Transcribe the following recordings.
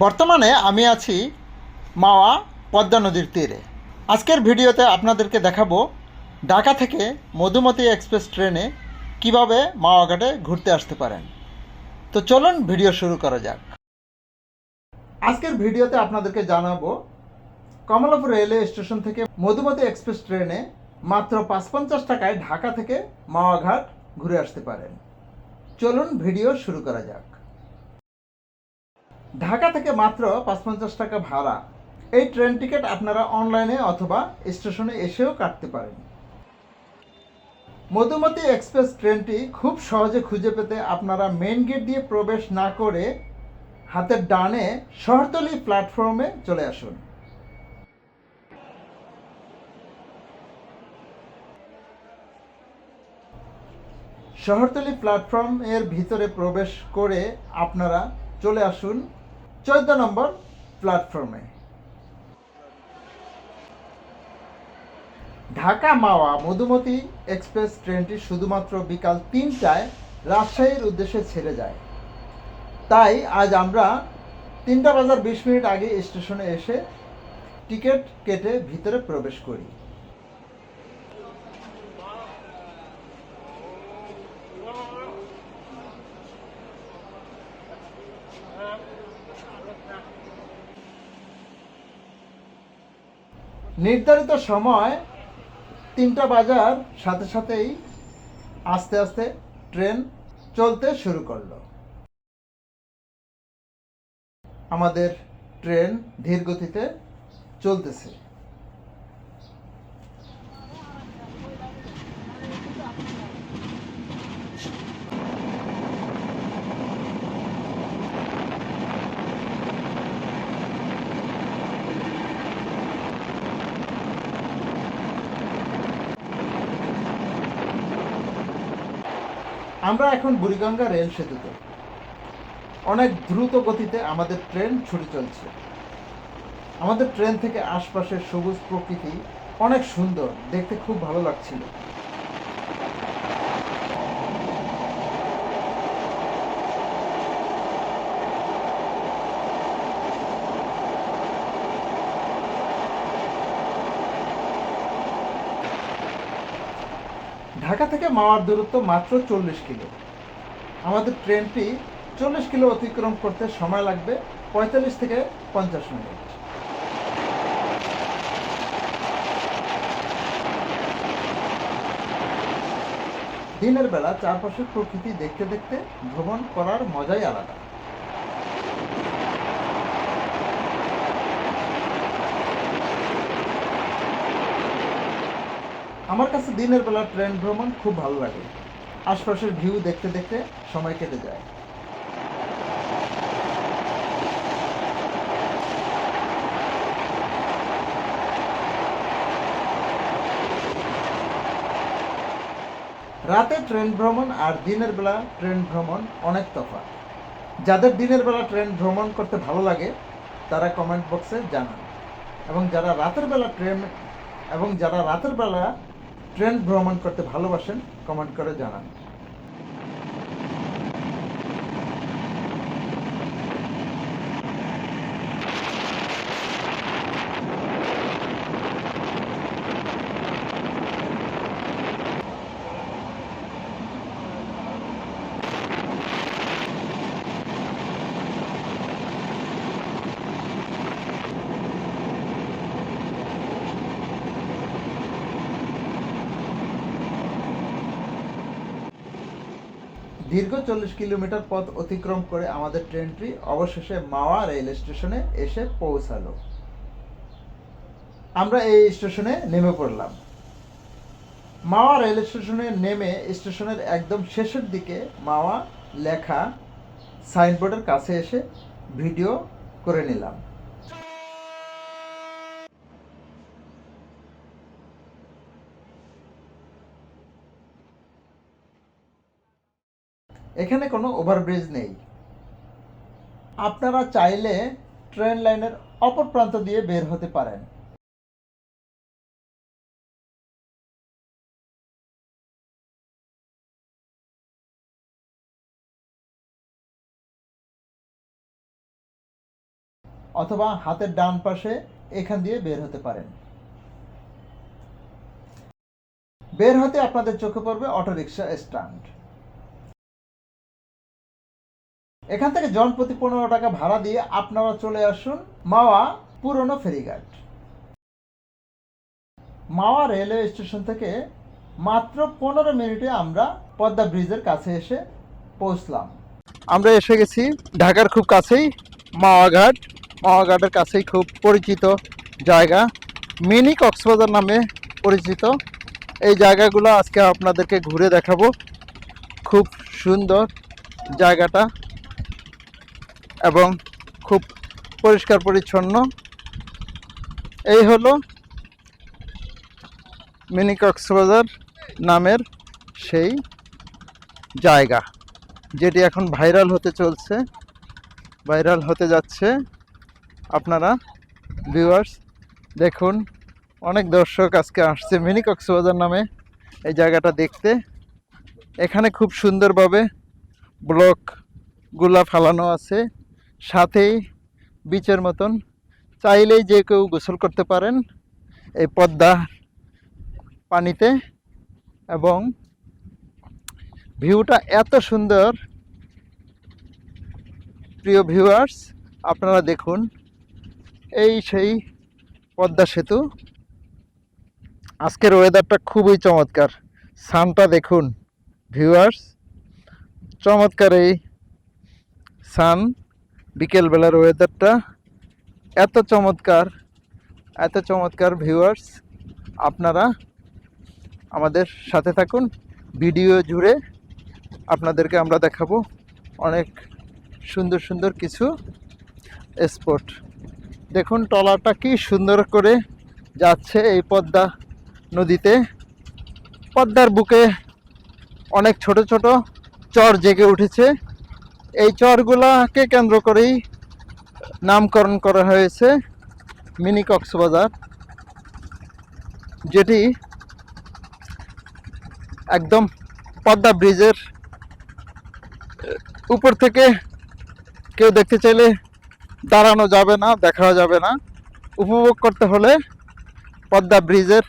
বর্তমানে আমি আছি মাওয়া পদ্মা নদীর তীরে। আজকের ভিডিওতে আপনাদেরকে দেখাবো ঢাকা থেকে মধুমতি এক্সপ্রেস ট্রেনে কীভাবে মাওয়া ঘাটে ঘুরতে আসতে পারেন। তো চলুন ভিডিও শুরু করা যাক। আজকের ভিডিওতে আপনাদেরকে জানাব কমলাপুর রেলওয়ে স্টেশন থেকে মধুমতি এক্সপ্রেস ট্রেনে মাত্র পাঁচ পঞ্চাশ টাকায় ঢাকা থেকে মাওয়া ঘাট ঘুরে আসতে পারেন। চলুন ভিডিও শুরু করা যাক। ঢাকা থেকে মাত্র পাঁচ পঞ্চাশ টাকা ভাড়া। এই ট্রেন টিকিট আপনারা অনলাইনে অথবা স্টেশনে এসেও কাটতে পারেন। মধুমতি এক্সপ্রেস ট্রেনটি খুব সহজে খুঁজে পেতে আপনারা মেন গেট দিয়ে প্রবেশ না করে হাতের ডানে শহরতলি প্ল্যাটফর্মে চলে আসুন। শহরতলি প্ল্যাটফর্মের ভিতরে প্রবেশ করে আপনারা চলে আসুন চোদ্দ নম্বর প্ল্যাটফর্মে ঢাকা মাওয়া মধুমতি এক্সপ্রেস ট্রেনটি শুধুমাত্র বিকাল তিনটায় রাজশাহীর উদ্দেশ্যে ছেড়ে যায়। তাই আজ আমরা তিনটা বাজার বিশ মিনিট আগে স্টেশনে এসে টিকিট কেটে ভিতরে প্রবেশ করি। নির্ধারিত সময় তিনটা বাজার, সাথে সাথেই আস্তে আস্তে ট্রেন চলতে শুরু করল। আমাদের ট্রেন ধীর গতিতে চলতেছে। আমরা এখন বুড়িগঙ্গা রেল সেতুতে। অনেক দ্রুত গতিতে আমাদের ট্রেন ছুটে চলছে। আমাদের ট্রেন থেকে আশপাশের সবুজ প্রকৃতি অনেক সুন্দর, দেখতে খুব ভালো লাগছিল। ঢাকা থেকে মাওয়ার দূরত্ব মাত্র চল্লিশ কিলো। আমাদের ট্রেনটি চল্লিশ কিলো অতিক্রম করতে সময় লাগবে পঁয়তাল্লিশ থেকে পঞ্চাশ মিনিট। দিনের বেলা চারপাশের প্রকৃতি দেখতে দেখতে ভ্রমণ করার মজাই আলাদা। আমার কাছে দিনের বেলা ট্রেন ভ্রমণ খুব ভালো লাগে। আশপাশের ভিউ দেখতে দেখতে সময় কেটে যায়। রাতে ট্রেন ভ্রমণ আর দিনের বেলা ট্রেন ভ্রমণ অনেক তফাৎ। যাদের দিনের বেলা ট্রেন ভ্রমণ করতে ভালো লাগে, তারা কমেন্ট বক্সে জানান। এবং যারা রাতের বেলা ট্রেন এবং যারা রাতের বেলা ট্রেন ভ্রমণ করতে ভালোবাসেন কমেন্ট করে জানান। দীর্ঘ চল্লিশ কিলোমিটার পথ অতিক্রম করে আমাদের ট্রেনটি অবশেষে মাওয়া রেল স্টেশনে এসে পৌঁছালো। আমরা এই স্টেশনে নেমে পড়লাম। মাওয়া রেল স্টেশনে নেমে স্টেশনের একদম শেষের দিকে মাওয়া লেখা সাইনবোর্ডের কাছে এসে ভিডিও করে নিলাম। এখানে কোনো ওভারব্রিজ নেই। আপনারা চাইলে ট্রেন লাইনের অপর প্রান্ত দিয়ে বের হতে পারেন। অথবা হাতের ডান পাশে এখান দিয়ে বের হতে পারেন। বের হতে আপনাদের চোখে পড়বে অটোরিকশা স্ট্যান্ড এখান থেকে জন প্রতি পনেরো টাকা ভাড়া দিয়ে আপনারা চলে আসুন মাওয়া পুরনো ফেরিঘাট। মাওয়া রেলওয়ে স্টেশন থেকে মাত্র পনেরো মিনিটে আমরা পদ্মা ব্রিজের কাছে এসে পৌঁছলাম। আমরা এসে গেছি ঢাকার খুব কাছেই মাওয়াঘাট মাওয়াঘাটের কাছেই খুব পরিচিত জায়গা। মিনি কক্সবাজার নামে পরিচিত। এই জায়গাগুলো আজকে আপনাদেরকে ঘুরে দেখাবো। খুব সুন্দর জায়গাটা। এবং খুব পরিষ্কার পরিচ্ছন্ন। এই হলো মিনি কক্সবাজার নামের সেই জায়গা, যেটি এখন ভাইরাল হতে চলছে। ভাইরাল হতে যাচ্ছে। আপনারা ভিউয়ার্স দেখুন, অনেক দর্শক আজকে আসছে মিনি কক্সবাজার নামে এই জায়গাটা দেখতে। এখানে খুব সুন্দরভাবে ব্লকগুলা ফেলানো আছে। সাথেই বিচের মতন চাইলেই যে কেউ গোসল করতে পারেন এই পদ্মা পানিতে এবং ভিউটা এত সুন্দর। প্রিয় ভিউয়ার্স আপনারা দেখুন, এই সেই পদ্মা সেতু। আজকের ওয়েদারটা খুবই চমৎকার। সানটা দেখুন ভিউয়ার্স চমৎকার এই সান বিকেলবেলার ওয়েদারটা এত চমৎকার এত চমৎকার ভিউয়ার্স আপনারা আমাদের সাথে থাকুন। ভিডিও জুড়ে আপনাদেরকে আমরা দেখাবো অনেক সুন্দর সুন্দর কিছু স্পট দেখুন ট্রলারটা কি সুন্দর করে যাচ্ছে এই পদ্মা নদীতে। পদ্মার বুকে অনেক ছোট ছোট চর জেগে উঠেছে। এই চরগুলাকে কেন্দ্র করেই নামকরণ করা হয়েছে মিনি কক্সবাজার, যেটি একদম পদ্মা ব্রিজের উপর থেকে কেউ দেখতে চাইলে দাঁড়ানো যাবে না, দেখা যাবে না। উপভোগ করতে হলে পদ্মা ব্রিজের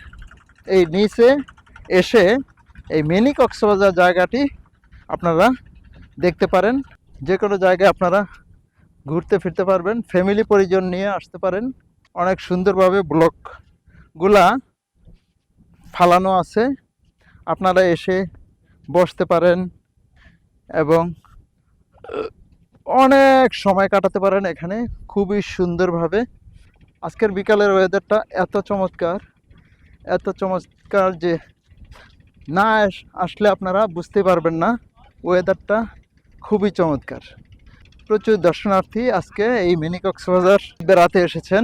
এই নিচে এসে এই মিনি কক্সবাজার জায়গাটি আপনারা দেখতে পারেন। যে কোনো জায়গায় আপনারা ঘুরতে ফিরতে পারবেন ফ্যামিলি পরিজন নিয়ে আসতে পারেন। অনেক সুন্দরভাবে ব্লকগুলা ফালানো আছে। আপনারা এসে বসতে পারেন এবং অনেক সময় কাটাতে পারেন এখানে। খুবই সুন্দরভাবে। আজকের বিকালের ওয়েদারটা এত চমৎকার এত চমৎকার যে না আস- আসলে আপনারা বুঝতে পারবেন না ওয়েদারটা খুবই চমৎকার। প্রচুর দর্শনার্থী আজকে এই মিনি কক্সবাজার বেড়াতে এসেছেন।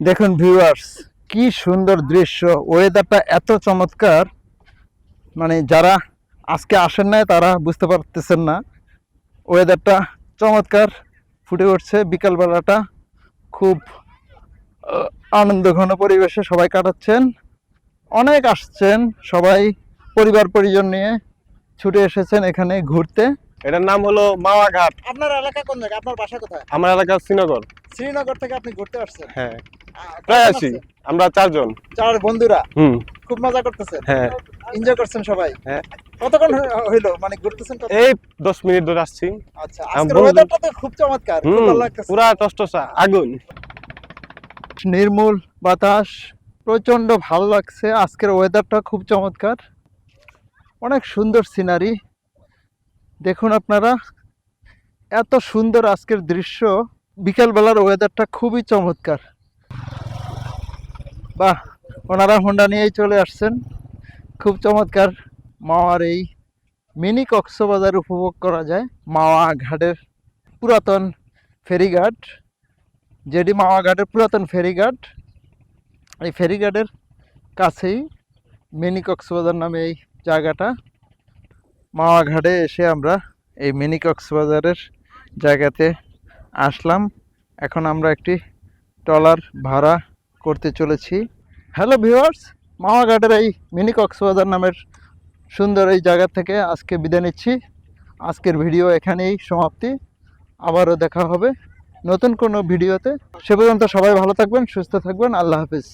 দেখুন ভিউয়ার্স কি সুন্দর দৃশ্য ওয়েদারটা এত চমৎকার। মানে যারা আজকে আসেন নাই তারা বুঝতে পারতেছেন না। ওয়েদারটা চমৎকার ফুটে উঠছে। বিকালবেলাটা খুব আহ, আনন্দঘন পরিবেশে সবাই কাটাচ্ছেন। অনেক আসছেন সবাই পরিবার পরিজন নিয়ে ছুটে এসেছেন এখানে ঘুরতে। এটার নাম হলো মাওয়া ঘাট আপনার এলাকা কোন জায়গা? আপনার বাসা কোথায়? আমার এলাকা শ্রীনগর। শ্রীনগর থেকে আপনি ঘুরতে আসছেন? হ্যাঁ। প্রায় আসি আমরা চারজন। চার বন্ধুরা? হুম। খুব মজা করতেছেন? হ্যাঁ। এনজয় করছেন সবাই? হ্যাঁ। কতক্ষণ হই- হইল? মানে ঘুরতেছেন কত এই দশ মিনিট ধরে আসছি। আচ্ছা আজকের ওয়েদারটা তো খুব চমৎকার। খুব ভালো লাগতেছে। পুরা টসটসা আগুন। নির্মূল বাতাস প্রচণ্ড ভালো লাগছে। আজকের ওয়েদারটা খুব চমৎকার। অনেক সুন্দর সিনারি দেখুন আপনারা, এত সুন্দর আজকের দৃশ্য। বিকালবেলার ওয়েদারটা খুবই চমৎকার। বাহ, ওনারা হোন্ডা নিয়েই চলে আসছেন। খুব চমৎকার। মাওয়ার এই মিনি কক্সবাজার উপভোগ করা যায়। মাওয়া ঘাটের পুরাতন ফেরিঘাট। যেটি মাওয়া ঘাটের পুরাতন ফেরিঘাট, এই ফেরিঘাটের কাছেই মিনি কক্সবাজার নামে এই জায়গাটা। মাওয়া ঘাটে এসে আমরা এই মিনি কক্সবাজারের জায়গাতে আসলাম। এখন আমরা একটি ট্রলার ভাড়া করতে চলেছি। হ্যালো ভিউয়ার্স মাওয়া ঘাটের এই মিনি কক্সবাজার নামের সুন্দর এই জায়গা থেকে আজকে বিদায় নিচ্ছি। আজকের ভিডিও এখানেই সমাপ্তি। আবারও দেখা হবে নতুন কোনো ভিডিওতে। সে পর্যন্ত সবাই ভালো থাকবেন, সুস্থ থাকবেন। আল্লাহ হাফিজ।